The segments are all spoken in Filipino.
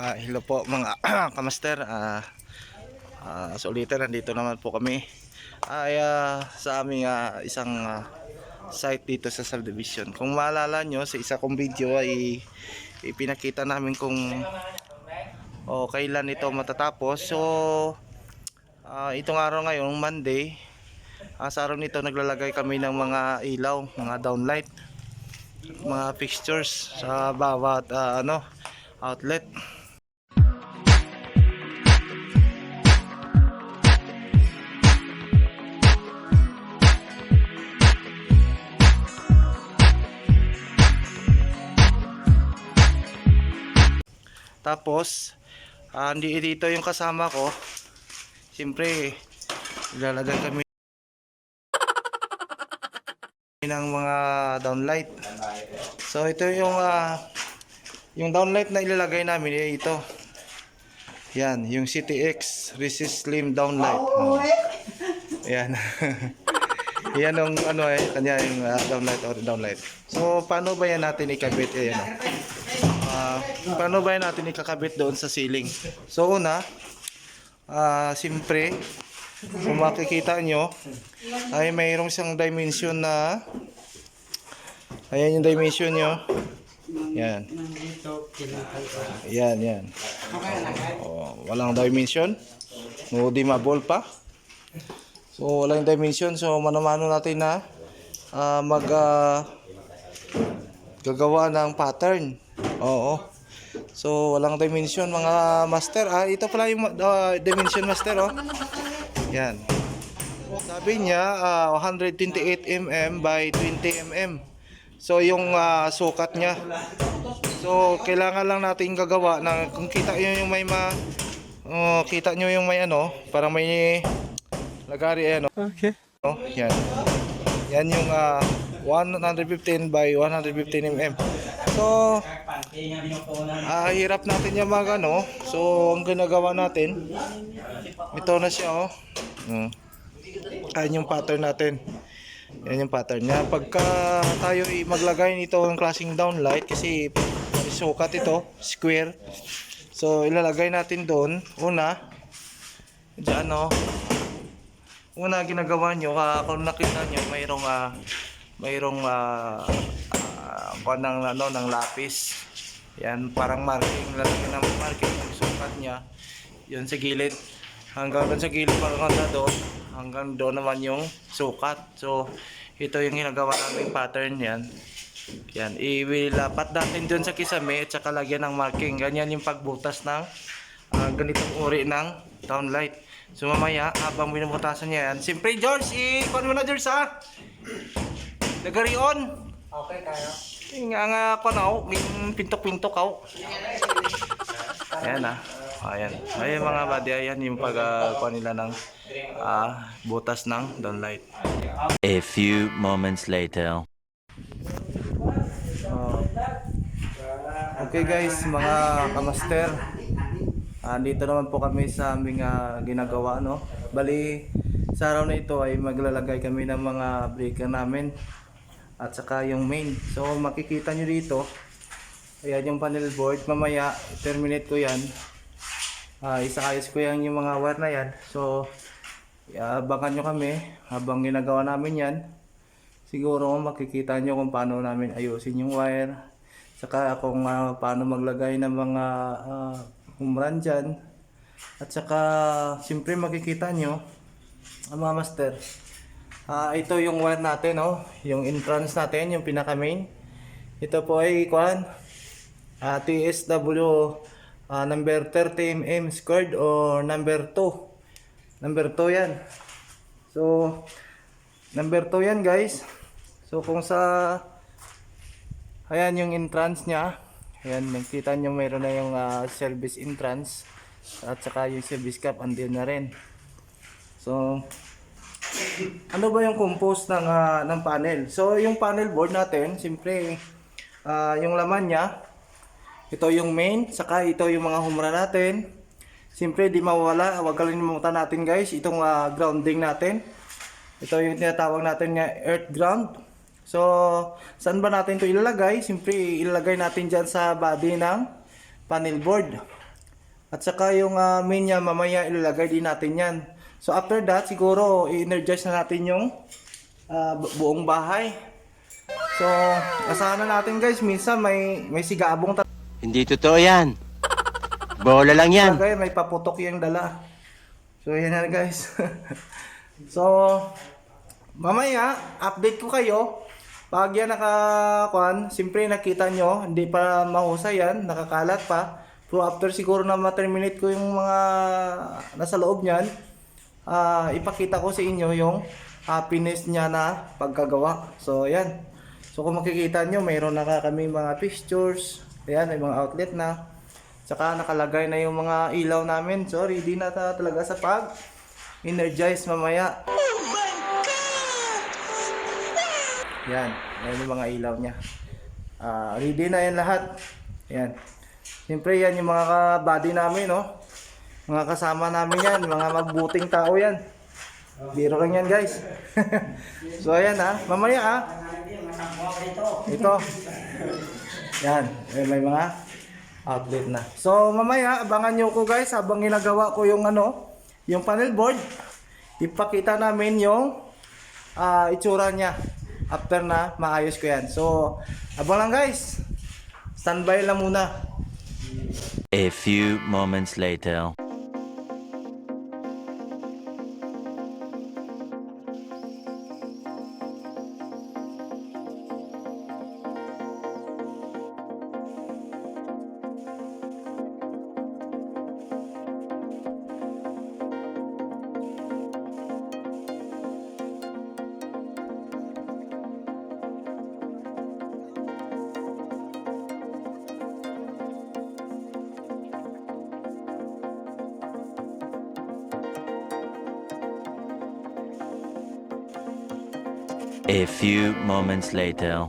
Ah, hello po mga kamaster. Ah, ah, so nandito naman po kami ay ah, sa aming ah, isang ah, site dito sa subdivision. Kung maalala nyo, sa isa kong video ay ipinakita namin kung o kailan ito matatapos. So, ah, itong araw ngayon, Monday, ah, sa araw nito naglalagay kami ng mga ilaw, mga downlight, mga fixtures sa bawat ah, ano outlet. Tapos, hindi dito yung kasama ko. Siyempre, ilalagay kami ng mga downlight. So ito yung ah, yung downlight na ilalagay namin ay ito. Yan, yung CTX Resist Slim downlight. Oh. Yan. yan yung ano eh, kanya yung ah, downlight or downlight. So paano ba yan natin ikabit? Ayan. oh. Paano ba natin ikakabit doon sa ceiling? So una, ah siyempre, kung makikita nyo, ay mayroong isang dimension na ayan yung dimension nyo. Yan. Yan, yan. Oh, walang dimension. No dimmable pa. So, walang dimension. So, manamano natin na ah, mag ah, gagawa ng pattern. Oo. So, walang dimension mga master. Ah, ito pala yung ah, dimension master, oh. Yan. Sabi niya ah, 128 mm by 20 mm. So yung ah, sukat niya. So kailangan lang natin gagawa ng kung kita niyo yung may ma oh, kita niyo yung may ano, para may lagari ano. Okay. Oh, yan. Yan yung ah, 115 by 115 mm. So ah, hirap natin yung mga ano. So ang ginagawa natin ito na siya oh. Mm. Ayan yung pattern natin. Yan yung pattern niya. Pagka tayo ay maglagay nito ng klaseng downlight kasi sukat ito, square. So ilalagay natin doon. Una, diyan oh. Una ginagawa nyo, ah, kung nakita nyo, mayroong ah, mayroong ah, kuwan ng ano ng lapis. Yan parang marking, lalagyan ng marking yung sukat niya. Yun sa gilid. Hanggang doon sa gilid parang hanggang doon. Hanggang doon naman yung sukat. So ito yung ginagawa naming pattern yan. Yan, iwilapat natin doon sa kisame at saka lagyan ng marking. Ganyan yung pagbutas ng ah, ganitong uri ng downlight. So mamaya, habang binubutasan niya yan, siyempre George, i-kuhan mo na George ha? Lagari on. Okay tayo. Nga nga ako na ako, may pintok-pintok ako. Ayan ah. Ayan. Ayan mga buddy, ayan yung pagkuha nila ng ah, butas ng downlight. A few moments later. Oh. Okay guys, mga kamaster. Andito naman po kami sa aming ah, ginagawa no. Bali sa araw na ito ay maglalagay kami ng mga breaker namin at saka yung main. So makikita nyo dito. Ayan yung panel board. Mamaya terminate ko yan. Ah, isakayos ko yan yung mga wire na yan. So abangan nyo kami habang ginagawa namin yan siguro makikita nyo kung paano namin ayusin yung wire saka kung ah, paano maglagay ng mga uh, humran dyan at saka siyempre makikita nyo ang mga master Ah, ito yung wire natin oh. Yung entrance natin yung pinaka main. Ito po ay kuan ah, TSW ah, number 30 mm squared or number 2 number 2 yan. So number 2 yan guys. So kung sa ayan yung entrance niya. Ayan, nakita nyo mayroon na yung ah, service entrance at saka yung service cap andun na rin. So ano ba yung compose ng ah, ng panel? So yung panel board natin, siyempre ah, yung laman niya ito yung main, saka ito yung mga humra natin. Siyempre di mawala, wag kalimutan natin guys, itong ah, grounding natin. Ito yung tinatawag natin nga earth ground. So, saan ba natin ito ilalagay? Siyempre, ilalagay natin dyan sa body ng panel board. At saka yung ah, main niya, mamaya ilalagay din natin yan. So after that, siguro i-energize na natin yung bu- buong bahay. So, asahan na natin guys, minsan may may sigabong ta- Hindi totoo yan. Bola lang yan. Talaga may paputok yung dala. So, yan na guys. so, mamaya, update ko kayo. Pag yan nakakuan, siyempre nakita nyo, hindi pa mahusay yan, nakakalat pa. So, after siguro na ma-terminate ko yung mga nasa loob niyan, ah, ipakita ko sa inyo yung happiness niya na pagkagawa. So, yan. So, kung makikita nyo, mayroon na kami mga pictures. Ayan, may mga outlet na. Tsaka nakalagay na yung mga ilaw namin. Sorry, di na ta- talaga sa pag energize mamaya. Yan, yan yung mga ilaw niya. Ah, ready na yan lahat. Yan. Siyempre yan yung mga ka-body namin, no? Mga kasama namin yan, mga magbuting tao yan. Biro lang yan, guys. so ayan ha, mamaya ha. Ito. Yan, eh, may mga outlet na. So mamaya abangan niyo ko guys habang ginagawa ko yung ano, yung panel board. Ipakita namin yung ah, itsura niya after na maayos ko yan. So abang lang guys. Standby lang muna. A few moments later. A few moments later.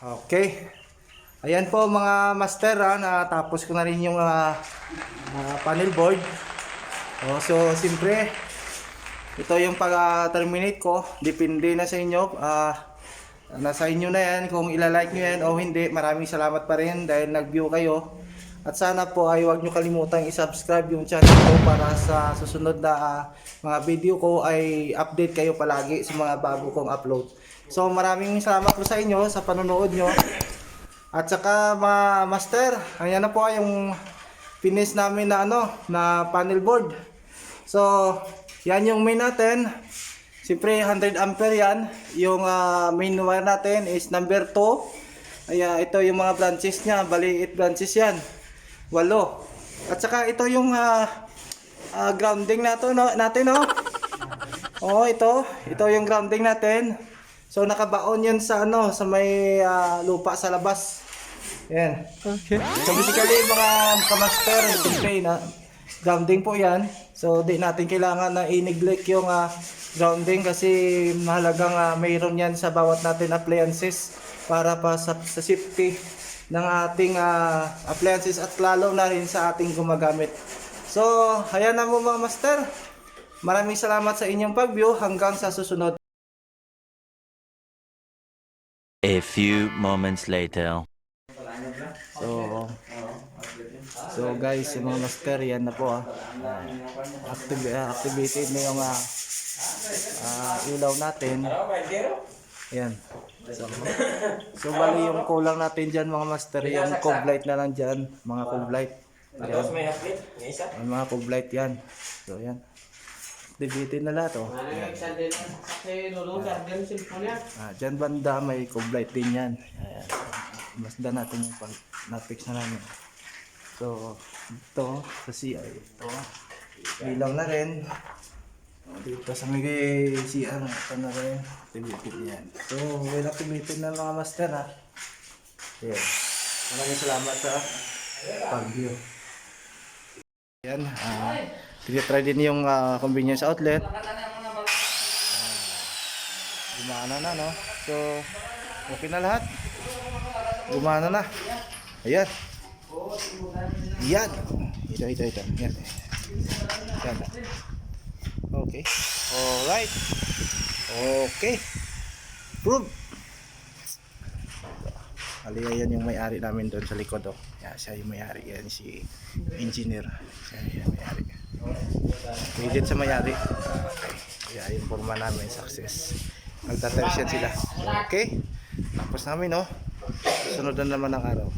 Okay. Ayan po mga master ha, natapos ko na rin yung ah, ah, panel board. Oh, so siyempre, ito yung pag-terminate ko. Depende na sa inyo. Ah, nasa inyo na yan kung ilalike nyo yan o hindi. Maraming salamat pa rin dahil nag-view kayo. At sana po ay huwag nyo kalimutang i-subscribe yung channel ko para sa susunod na ah, mga video ko ay update kayo palagi sa mga bago kong upload. So maraming salamat po sa inyo sa panonood nyo. At saka mga master, ayan na po yung finish namin na ano, na panel board. So, yan yung main natin. Siyempre 100 ampere yan. Yung ah, main wire natin is number 2. Ay, ito yung mga branches niya, bali 8 branches yan. Walo. At saka ito yung ah, ah, grounding nato no, natin no. Oh, ito, ito yung grounding natin. So nakabaon 'yan sa ano, sa may ah, lupa sa labas. Yan. Okay. So basically mga kamaster, siyempre na grounding po 'yan. So di natin kailangan na i-neglect yung ah, grounding kasi mahalagang ah, mayroon 'yan sa bawat natin appliances para pa sa, sa safety ng ating ah, appliances at lalo na rin sa ating gumagamit. So, ayan na mo mga master. Maraming salamat sa inyong pag-view hanggang sa susunod. A few moments later. So, so guys, yung mga master, yan na po ah. Active, ah, activated na yung ah, ah, ilaw natin. Yan. So, so bali yung kulang natin dyan mga master, yung cove light na lang dyan, mga cove light. Yan. Yung mga cove light yan. So yan. Activated na lahat oh. Ah, dyan banda may cove light din yan. Ayan. Masda natin yung pag na-fix na namin. So, ito sa CI. Ito. Ilaw na rin. Dito sa may CR, ito na rin. Activated yan. So, well activated na mga master ha. Yan. Maraming salamat sa pag-view. Yan. Uh, try din yung ah, convenience outlet. Gumana na, no? So, okay na lahat. Gumana na. Ayan. Yan. Ito, ito, ito. Yan. Yan. Okay. Alright. Okay. Prove. Ali, yan yung may-ari namin doon sa likod, oh. Yan, siya yung mayari. Yan si engineer. Siya yung mayari. Pilit sa mayari. Okay. Kaya yung forma namin success. Nagtatension sila. Okay? Tapos namin no. Sunod na naman ang araw.